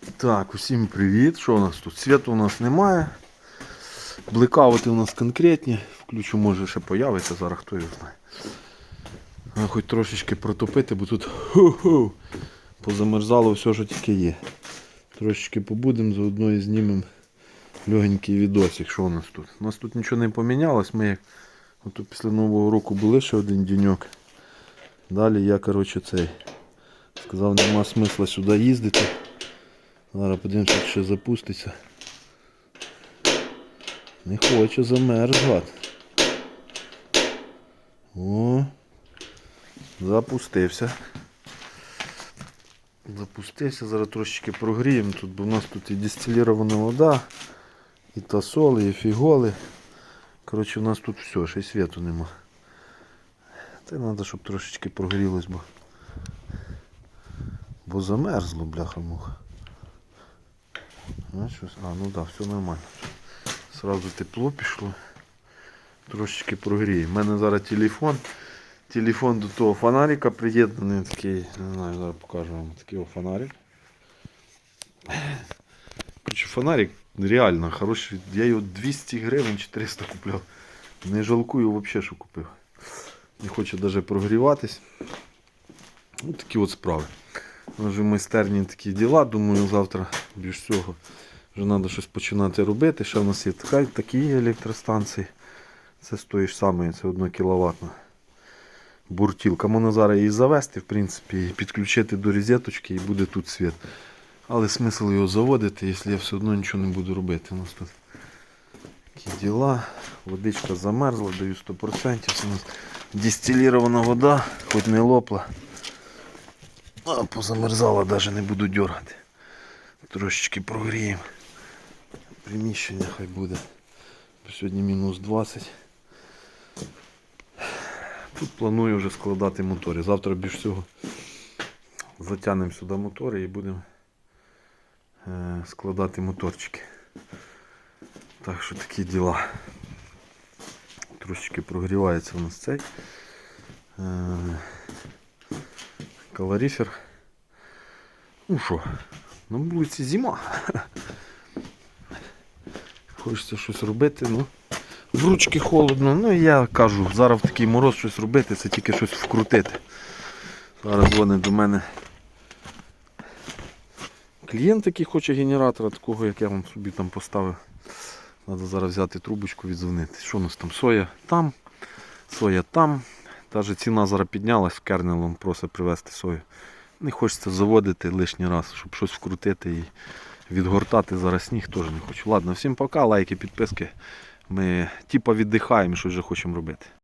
Так, усім привіт. Що у нас тут? Світу у нас немає. Блекаути у нас конкретні. Включу, може ще появиться, зараз хто його знає. А Хоч трошечки протопити, бо тут ху-ху, позамерзало все, що тільки є. Трошечки побудемо, заодно і знімемо легенький відосик. Що у нас тут? У нас тут нічого не помінялось. Ми як от після Нового року були ще один діньок. Далі я, коротше, цей. Сказав, нема смисла сюди їздити. Зараз подивимося, ще запуститься. Не хоче замерз гад. О, запустився. Запустився, зараз трошечки прогріємо тут, бо в нас тут і дистилірована вода, і тасоли, і фіголи. Коротше, у нас тут все, ще й світу нема. Це треба, щоб трошечки прогрілось, бо, бо замерзло, бляха-муха. Щось? а, ну так, да, все нормально. Сразу тепло пішло. Трошечки прогріє. У мене зараз телефон. Телефон до того фонарика приєднаний такий. Не знаю, зараз покажу вам такий фонарик. Короче, фонарик реально хороший. Я його 200 гривень 400 купляв. Не жалкую взагалі, що купив. Не хоче навіть прогріватись. Ось такі от справи. Вже майстерні такі діла, думаю, завтра більш всього вже треба щось починати робити. Ще в нас є така, такі електростанції. Це з самої, це 1 кВт. Буртілка. Можна зараз її завести, в принципі, і підключити до розеточки і буде тут світ. Але смисл його заводити, якщо я все одно нічого не буду робити. У нас тут такі діла. Водичка замерзла, даю 100%. Це у нас дистилірована вода, хоч не лопла. А, позамерзала, навіть не буду дергати. Трошечки прогріємо. Приміщення хай буде. Сьогодні мінус 20. Тут планую вже складати мотори. Завтра більш всього затягнемо сюди мотори і будемо е, складати моторчики. Так що такі діла. Трошечки прогрівається у нас цей. Калорифер. Ну що, на вулиці зима. Хочеться щось робити, ну. В ручки холодно, ну я кажу, зараз в такий мороз щось робити, це тільки щось вкрутити. Зараз дзвонить до мене клієнт, який хоче генератора, такого, як я вам собі там поставив. Треба зараз взяти трубочку віддзвонити. Що у нас там? Соя там, соя там. Даже ціна зараз піднялась в кернелом, просить привезти сою. Не хочеться заводити лишній раз, щоб щось вкрутити і відгортати зараз сніг теж не хочу. Ладно, всім пока, лайки, підписки. Ми типа віддихаємо, що вже хочемо робити.